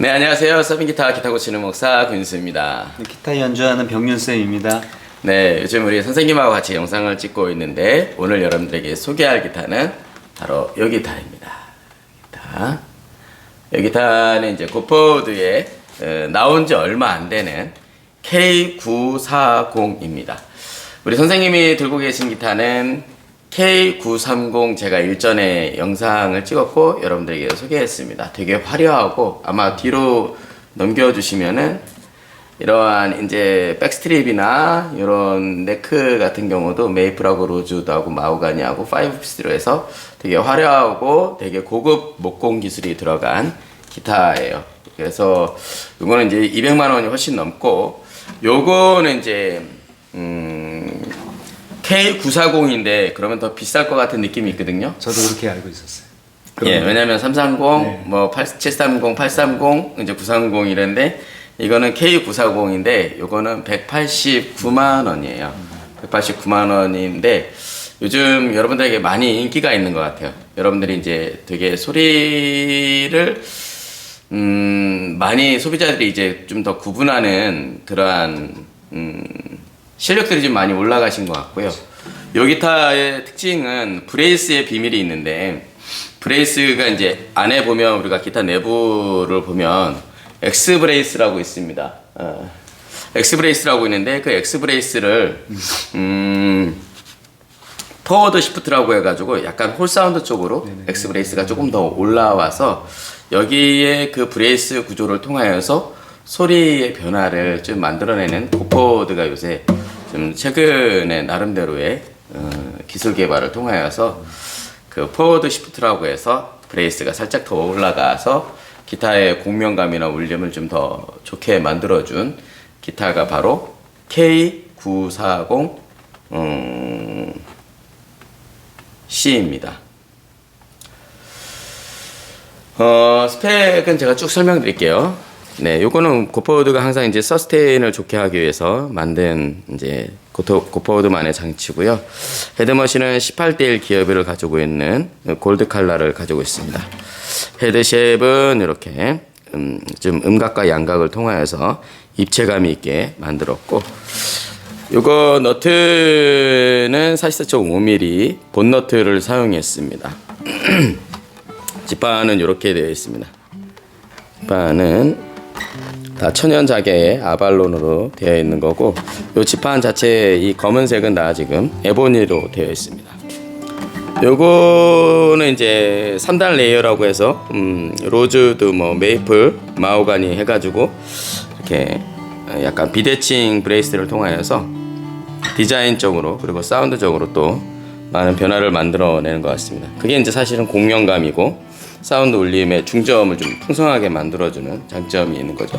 네 안녕하세요 서빙 기타 기타 고 치는 목사 군수입니다. 네, 기타 연주하는 병윤쌤입니다. 네 요즘 우리 선생님하고 같이 영상을 찍고 있는데 오늘 여러분들에게 소개할 기타는 바로 이 기타입니다. 기타. 이 기타는 이제 고포드에 어, 나온 지 얼마 안 되는 K940입니다. 우리 선생님이 들고 계신 기타는 K930 제가 일전에 영상을 찍었고 여러분들에게 소개했습니다. 되게 화려하고 아마 뒤로 넘겨주시면은 이러한 이제 백스트립이나 이런 네크 같은 경우도 메이플하고 로즈우드하고 마우가니하고 파이브 피스로 해서 되게 화려하고 되게 고급 목공 기술이 들어간 기타예요. 그래서 이거는 이제 200만 원이 훨씬 넘고 요거는 이제 음 K940인데 그러면 더 비쌀 것 같은 느낌이 있거든요. 저도 그렇게 알고 있었어요. 예, 왜냐면 330, 네. 뭐 8, 730, 830, 이제 930 이런데 이거는 K940인데 요거는 189만 원이에요. 189만 원인데 요즘 여러분들에게 많이 인기가 있는 것 같아요. 여러분들이 이제 되게 소리를 음, 많이 소비자들이 이제 좀 더 구분하는 그러한 음, 실력들이 좀 많이 올라가신 것 같고요. 요 기타의 특징은 브레이스의 비밀이 있는데 브레이스가 이제 안에 보면 우리가 기타 내부를 보면 X 브레이스라고 있습니다. 어, X 브레이스라고 있는데 그 X 브레이스를 음, 포워드 시프트라고 해가지고 약간 홀 사운드 쪽으로 X 브레이스가 조금 더 올라와서 여기에 그 브레이스 구조를 통하여서 소리의 변화를 좀 만들어내는 고포드가 요새 좀 최근에 나름대로의 어, 기술 개발을 통하여서 그 포워드 시프트라고 해서 브레이스가 살짝 더 올라가서 기타의 공명감이나 울림을 좀 더 좋게 만들어준 기타가 바로 K940 음, C입니다. 어, 스펙은 제가 쭉 설명드릴게요. 네, 요거는 고포워드가 항상 이제 서스테인을 좋게 하기 위해서 만든 이제 고토, 고포워드만의 장치고요. 헤드머신은 18대1 기어비를 가지고 있는 골드 칼라를 가지고 있습니다. 헤드 쉐입은 이렇게 음, 좀 음각과 양각을 통하여서 입체감이 있게 만들었고 요거 너트는 44.5mm 본 너트를 사용했습니다. 지판은 이렇게 되어 있습니다. 지판은 다 천연 자개의 아발론으로 되어 있는 거고 요 지판 자체 이 검은색은 다 지금 에보니로 되어 있습니다. 요거는 이제 3단 레이어라고 해서 음, 로즈드 뭐 메이플 마호가니 해가지고 이렇게 약간 비대칭 브레이스를 통하여서 디자인적으로 그리고 사운드적으로 또 많은 변화를 만들어내는 것 같습니다. 그게 이제 사실은 공명감이고 사운드 울림의 중점을 좀 풍성하게 만들어주는 장점이 있는 거죠.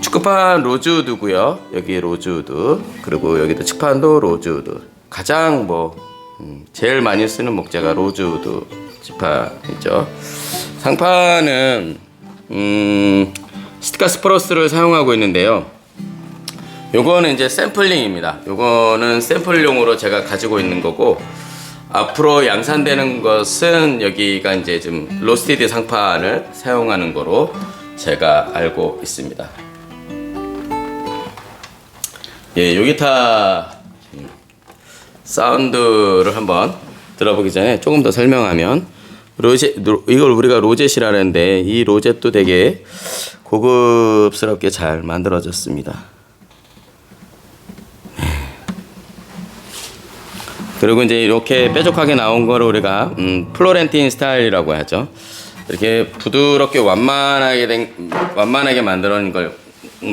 축구판 로즈우드고요. 여기 로즈우드 그리고 여기도 측판도 로즈우드. 가장 뭐 음, 제일 많이 쓰는 목재가 로즈우드 지판이죠. 상판은 음, 스티카 스프로스를 사용하고 있는데요. 요거는 이제 샘플링입니다. 요거는 샘플용으로 제가 가지고 있는 거고 앞으로 양산되는 것은 여기가 이제 좀 로스티드 상판을 사용하는 거로 제가 알고 있습니다. 예, 요 기타 음, 사운드를 한번 들어보기 전에 조금 더 설명하면 로제 로- 이걸 우리가 로젯이라는데 이 로젯도 되게 고급스럽게 잘 만들어졌습니다. 그리고 이제 이렇게 뾰족하게 나온 거를 우리가 음, 플로렌틴 스타일이라고 하죠. 이렇게 부드럽게 완만하게 된 완만하게 만들어낸 걸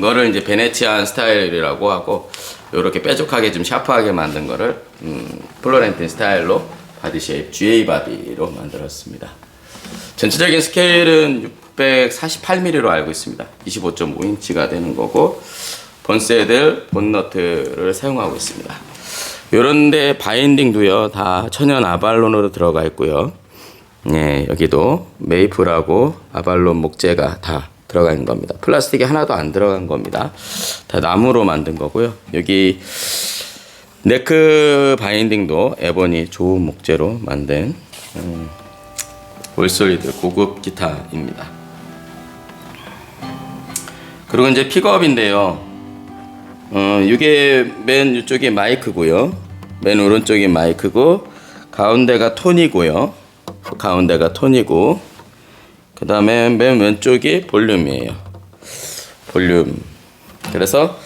거를 이제 베네치안 스타일이라고 하고 이렇게 뾰족하게 좀 샤프하게 만든 거를 음, 플로렌틴 스타일로 바디 쉐입 GA 바디로 만들었습니다. 전체적인 스케일은 648mm로 알고 있습니다. 25.5인치가 되는 거고 본세들 본너트를 사용하고 있습니다. 요런데 바인딩도요 다 천연 아발론으로 들어가 있고요. 예, 여기도 메이플하고 아발론 목재가 다 들어가 있는 겁니다. 플라스틱이 하나도 안 들어간 겁니다. 다 나무로 만든 거고요. 여기 네크 바인딩도 에보니 좋은 목재로 만든 음, 올솔리드 고급 기타입니다. 그리고 이제 픽업인데요. 어, 이게 맨 이쪽이 마이크고요. 맨 오른쪽이 마이크고 가운데가 톤이고요. 가운데가 톤이고 그 다음에 맨 왼쪽이 볼륨이에요. 볼륨. 그래서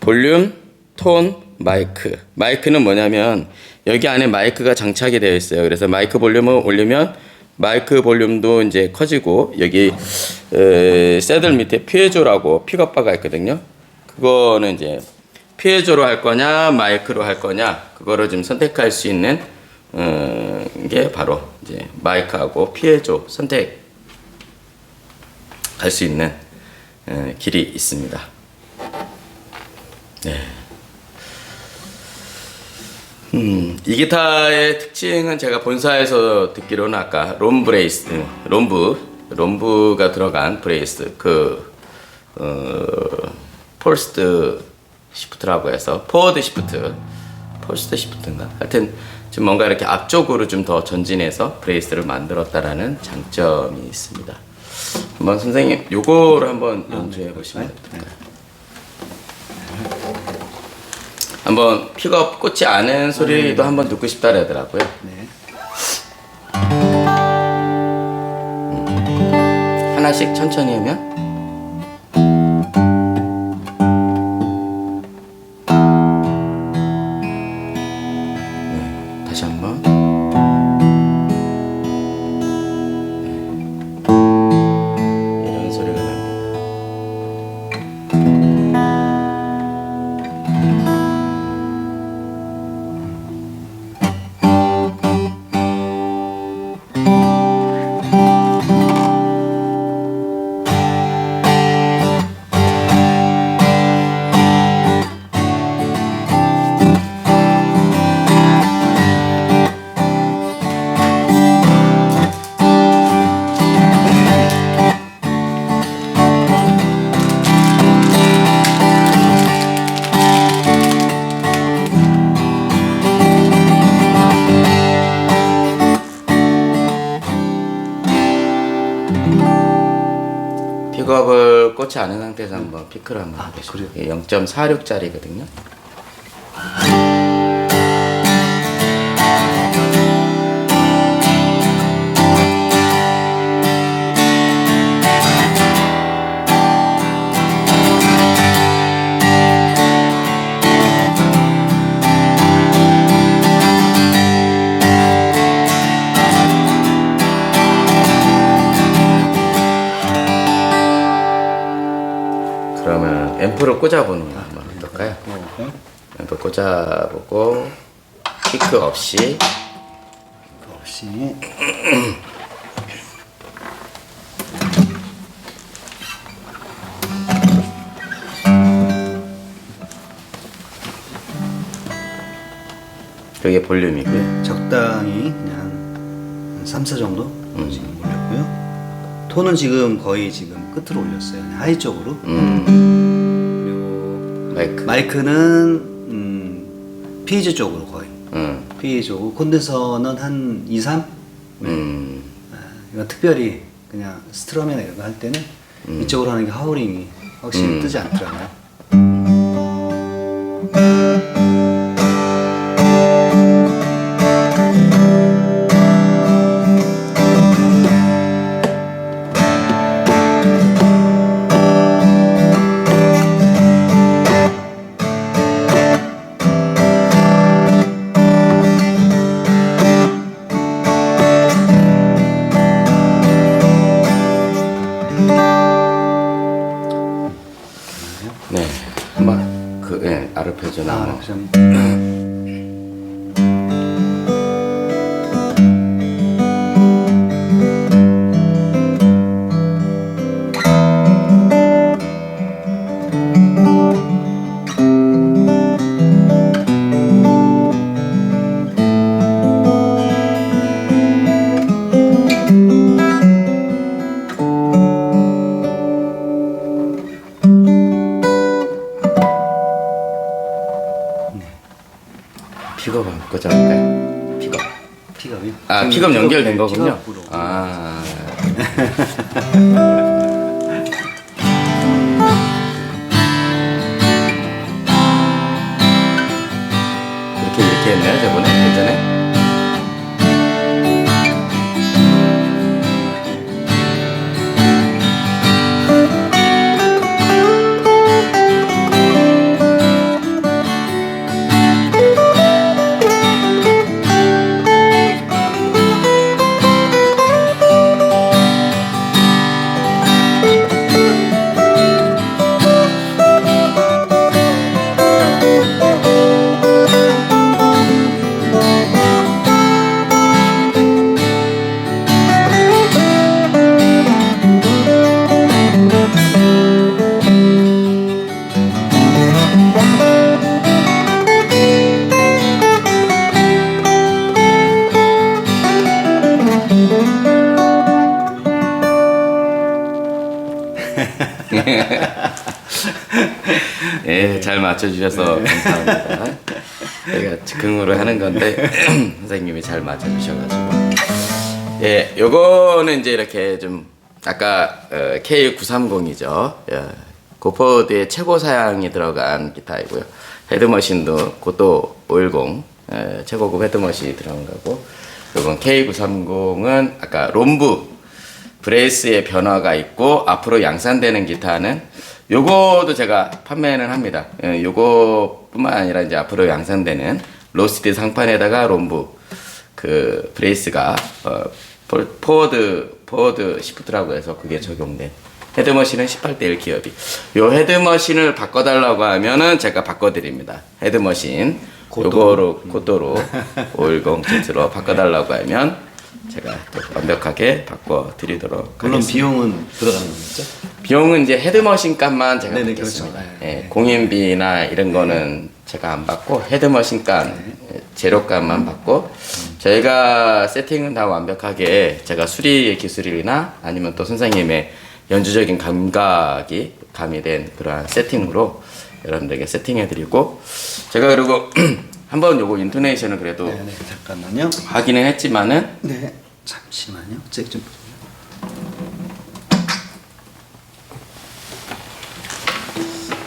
볼륨, 톤, 마이크. 마이크는 뭐냐면 여기 안에 마이크가 장착이 되어 있어요. 그래서 마이크 볼륨을 올리면 마이크 볼륨도 이제 커지고 여기 에, 새들 밑에 피에조라고 픽업바가 있거든요. 그거는 이제 피에조로 할 거냐 마이크로 할 거냐 그거를 좀 선택할 수 있는 어, 게 바로 이제 마이크하고 피에조 선택할 수 있는 에, 길이 있습니다. 음, 이 기타의 특징은 제가 본사에서 듣기로는 아까 롬 브레이스, 롬브, 롬브가 들어간 브레이스, 그, 어, 폴스트 시프트라고 해서, 포워드 시프트, 폴스트 시프트인가? 하여튼, 좀 뭔가 이렇게 앞쪽으로 좀 더 전진해서 브레이스를 만들었다라는 장점이 있습니다. 한번 선생님, 요거를 한번 연주해 보시면 될까요? 한번 픽업 꽂지 않은 소리도 한번 듣고 싶다 그러더라고요. 네. 하나씩 천천히 하면 꽂지 않은 상태에서 한번 피크를 한번 해보시죠. 예, 0.46짜리거든요. 앰프 꽂아보고 피크 없이 없이 여기 볼륨이고요. 적당히 그냥 한 3, 4 정도 지금 올렸고요. 톤은 지금 거의 지금 끝으로 올렸어요. 하이 쪽으로. 음, 그리고 마이크. 마이크는 음, 피즈 쪽으로 거의. 음, 피즈 쪽. 콘덴서는 한 2, 3? 음, 아, 이거 특별히 그냥 스트럼이나 이런 거 할 때는 이쪽으로 하는 게 하우링이 확실히 음. 뜨지 않더라고요. 예, 아르 지금 연결된 거군요. 아. 이렇게 이렇게 했나요 저번에 예전에? 잘 맞춰주셔서 감사합니다. 제가 즉흥으로 하는 건데 선생님이 잘 맞춰주셔가지고 예, 요거는 이제 이렇게 좀 아까 어, K930이죠. 예, 고포드의 최고 사양이 들어간 기타이고요. 헤드머신도 고도 510 예, 최고급 헤드머신이 들어간 거고 이건 K930은 아까 롬브 브레이스의 변화가 있고 앞으로 양산되는 기타는 요거도 제가 판매는 합니다. 예, 요거뿐만 아니라 이제 앞으로 양산되는 로스티드 상판에다가 롬브 그 브레이스가 어, 폴- 포워드 포워드 시프트라고 해서 그게 적용된 헤드머신은 18대 1 기업이 요 헤드머신을 바꿔달라고 하면은 제가 바꿔드립니다. 헤드머신 요거로 고도로 510Z로 바꿔달라고 하면 제가 또 완벽하게 바꿔드리도록 물론 하겠습니다. 비용은 들어가는 거겠죠? 비용은 이제 헤드머신 값만 제가 네네, 받겠습니다. 그렇죠. 예, 네. 공인비나 이런 거는 제가 안 받고 헤드머신 값, 네. 재료 값만 받고 저희가 세팅은 다 완벽하게 제가 수리 기술이나 아니면 또 선생님의 연주적인 감각이 가미된 그러한 세팅으로 여러분들에게 세팅해드리고 제가 그리고 한번 요거 인토네이션을 그래도 네네 잠깐만요. 확인은 했지만은 네 잠시만요. 잭좀 보세요.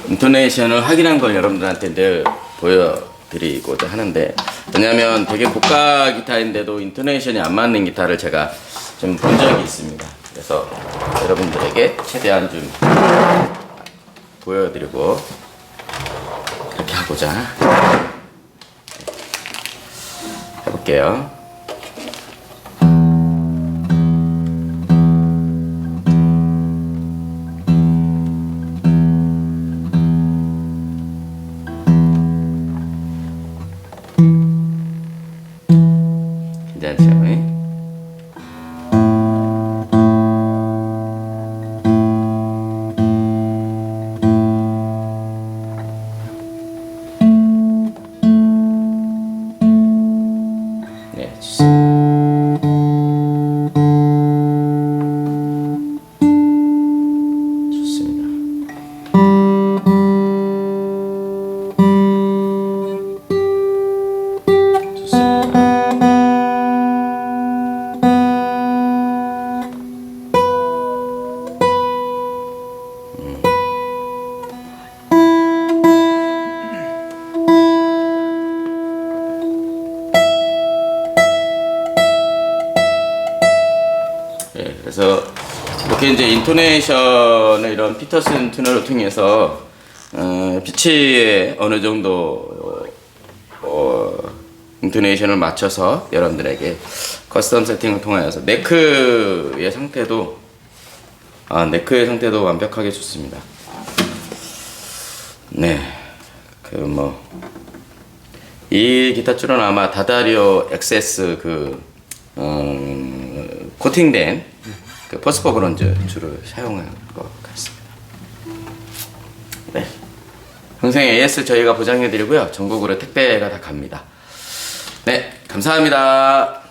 인토네이션을 확인한 걸 여러분들한테 늘 보여드리고자 하는데 왜냐면 되게 고가 기타인데도 인토네이션이 안 맞는 기타를 제가 좀 본 적이 있습니다 그래서 여러분들에게 최대한 좀 보여드리고 그렇게 하고자 해볼게요 네, 인토네이션을 이런 피터슨 튜너를 통해서 어, 피치에 어느 정도 어, 인토네이션을 맞춰서 여러분들에게 커스텀 세팅을 통하여서 네크의 상태도 아, 네크의 상태도 완벽하게 좋습니다. 네, 그 뭐 이 기타 줄은 아마 다다리오 XS 그 어, 코팅된 그 퍼스퍼 브론즈 줄을 사용한 것 같습니다. 네. 평생 AS 저희가 보장해 드리고요. 전국으로 택배가 다 갑니다. 네, 감사합니다.